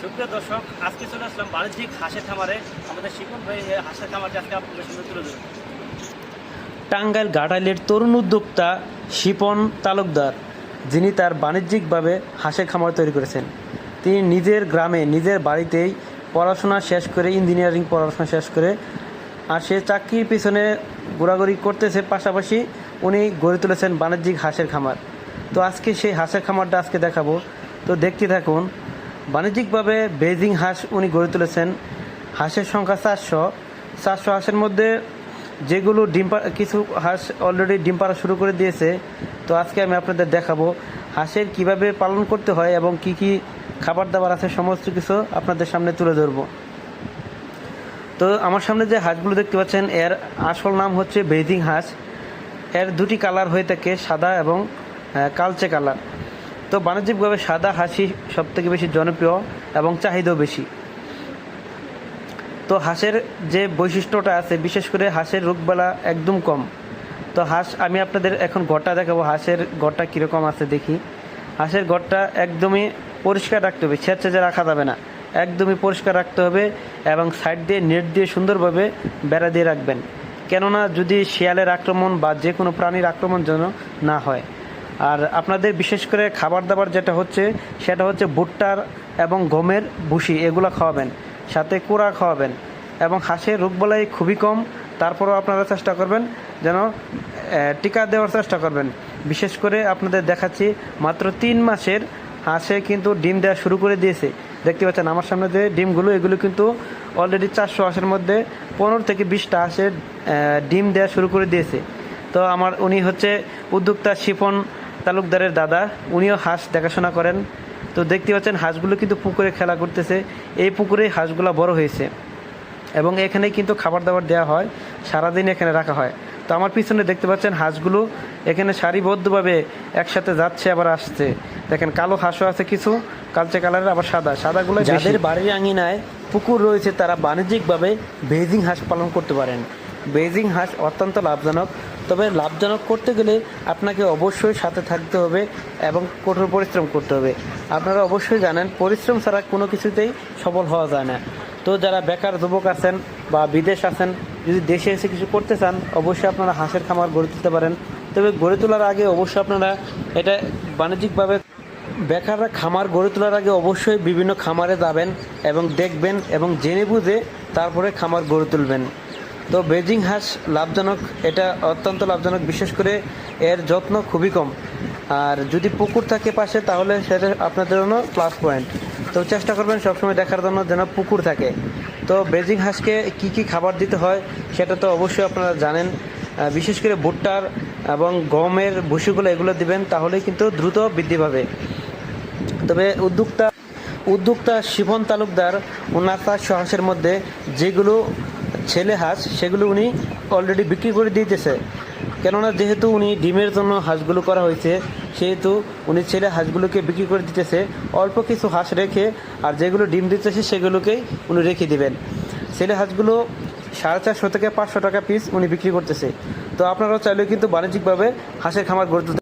সুপ্রিয় দর্শক, আজকে চলে আসলাম বাণিজ্যিক হাঁসের খামারে। আমাদের শিপন ভাই হাঁসের খামারটি আজকে আপনাদের সামনে তুলে ধরবো। টাঙ্গাইল গাটাইলের তরুণ উদ্যোক্তা শিপন তালুকদার, যিনি তার বাণিজ্যিকভাবে হাঁসের খামার তৈরি করেছেন। তিনি নিজের গ্রামে, নিজের বাড়িতেই পড়াশোনা শেষ করে, ইঞ্জিনিয়ারিং পড়াশোনা শেষ করে, আর সে চাকরির পিছনে ঘোরাঘুরি করতেছে। পাশাপাশি উনি গড়ে তুলেছেন বাণিজ্যিক হাঁসের খামার। তো আজকে সেই হাঁসের খামারটা আজকে দেখাবো। তো দেখতে থাকুন বাণিজ্যিকভাবে বেজিং হাঁস উনি গড়ে তুলেছেন। হাঁসের সংখ্যা চারশো। চারশো হাঁসের মধ্যে যেগুলো ডিম কিছু হাঁস অলরেডি ডিম পাড়া শুরু করে দিয়েছে। তো আজকে আমি আপনাদের দেখাবো হাঁসের কীভাবে পালন করতে হয় এবং কি কি খাবার দাবার আছে, সমস্ত কিছু আপনাদের সামনে তুলে ধরবো। তো আমার সামনে যে হাঁসগুলো দেখতে পাচ্ছেন, এর আসল নাম হচ্ছে বেজিং হাঁস। এর দুটি কালার হয়ে থাকে সাদা এবং কালচে কালার। তো বাণিজ্যিকভাবে সাদা হাসি সব থেকে বেশি জনপ্রিয় এবং চাহিদাও বেশি। তো হাঁসের যে বৈশিষ্ট্যটা আছে, বিশেষ করে হাঁসের রোগবেলা একদম কম। তো হাঁস, আমি আপনাদের এখন ঘরটা দেখাবো, হাঁসের ঘরটা কীরকম আছে দেখি। হাঁসের ঘরটা একদমই পরিষ্কার রাখতে হবে ছেঁচে রাখা যাবে না। একদমই পরিষ্কার রাখতে হবে এবং সাইড দিয়ে নেট দিয়ে সুন্দরভাবে বেড়া দিয়ে রাখবেন। কেননা যদি শিয়ালের আক্রমণ বা যে কোনো প্রাণীর আক্রমণ যেন না হয়। আর আপনাদের বিশেষ করে খাবার দাবার যেটা হচ্ছে, সেটা হচ্ছে ভুট্টার এবং গমের ভুসি, এগুলো খাওয়াবেন। সাথে কুড়া খাওয়াবেন। এবং হাঁসের রোগবালাই খুবই কম, তারপরেও আপনারা চেষ্টা করবেন যেন টিকা দেওয়ার চেষ্টা করবেন। বিশেষ করে আপনাদের দেখাচ্ছি, মাত্র তিন মাসের হাঁসে কিন্তু ডিম দেওয়া শুরু করে দিয়েছে। দেখতে পাচ্ছেন, আমার সামনে যে ডিমগুলো, এগুলো কিন্তু অলরেডি চারশো হাঁসের মধ্যে পনেরো থেকে বিশটা হাঁসের ডিম দেওয়া শুরু করে দিয়েছে। তো আমার, উনি হচ্ছে উদ্যোক্তা শিফন তালুকদারের দাদা, উনিও হাঁস দেখাশোনা করেন। তো দেখতে পাচ্ছেন হাঁসগুলো কিন্তু পুকুরে খেলা করতেছে। এই পুকুরে হাঁসগুলো বড় হয়েছে। এবং এখানে কিন্তু খাবার দাবার দেওয়া হয়, সারাদিন এখানে রাখা হয়। তো আমার পিছনে দেখতে পাচ্ছেন হাঁসগুলো, এখানে সারিবদ্ধভাবে একসাথে যাচ্ছে, আবার আসছে। দেখেন কালো হাঁসও আছে কিছু, কালচে কালারের, আবার সাদা। সাদাগুলো যাদের বাড়ির আঙিনায় পুকুর রয়েছে, তারা বাণিজ্যিকভাবে বেজিং হাঁস পালন করতে পারেন। বেজিং হাঁস অত্যন্ত লাভজনক। তবে লাভজনক করতে গেলে আপনাকে অবশ্যই সাথে থাকতে হবে এবং কঠোর পরিশ্রম করতে হবে। আপনারা অবশ্যই জানেন, পরিশ্রম ছাড়া কোনো কিছুতেই সফল হওয়া যায় না। তো যারা বেকার যুবক আছেন বা বিদেশ আছেন, যদি দেশে এসে কিছু করতে চান, অবশ্যই আপনারা হাঁসের খামার গড়ে তুলতে পারেন। তবে গড়ে তোলার আগে অবশ্যই আপনারা এটা বাণিজ্যিকভাবে বেকাররা খামার গড়ে তোলার আগে অবশ্যই বিভিন্ন খামারে যাবেন এবং দেখবেন এবং জেনে বুঝে তারপরে খামার গড়ে তুলবেন। তো বেজিং হাঁস লাভজনক, এটা অত্যন্ত লাভজনক, বিশেষ করে এর যত্ন খুবই কম। আর যদি পুকুর থাকে পাশে, তাহলে সেটা আপনাদের জন্য প্লাস পয়েন্ট তো চেষ্টা করবেন সবসময় দেখার জন্য যেন পুকুর থাকে। তো বেজিং হাঁসকে কি কি খাবার দিতে হয়, সেটা তো অবশ্যই আপনারা জানেন। বিশেষ করে ভুট্টার এবং গমের ভুসিগুলো এগুলো দিবেন, তাহলেই কিন্তু দ্রুত বৃদ্ধি পাবে। তবে উদ্যোক্তা উদ্যোক্তা শিবন তালুকদার, ওনার চারশো হাঁসের মধ্যে যেগুলো ছেলে হাঁস, সেগুলো উনি অলরেডি বিক্রি করে দিতেছে। কেননা যেহেতু উনি ডিমের জন্য হাঁসগুলো করা হয়েছে, সেহেতু উনি ছেলে হাঁসগুলোকে বিক্রি করে দিতেছে, অল্প কিছু হাঁস রেখে আর যেগুলো ডিম দিতেছে সেগুলোকেই উনি রেখে দিবেন। ছেলে হাঁসগুলো সাড়ে চারশো থেকে পাঁচশো টাকা পিস উনি বিক্রি করতেছে। তো আপনারাও চাইলেও কিন্তু বাণিজ্যিকভাবে হাঁসের খামার গড়ে তুলতে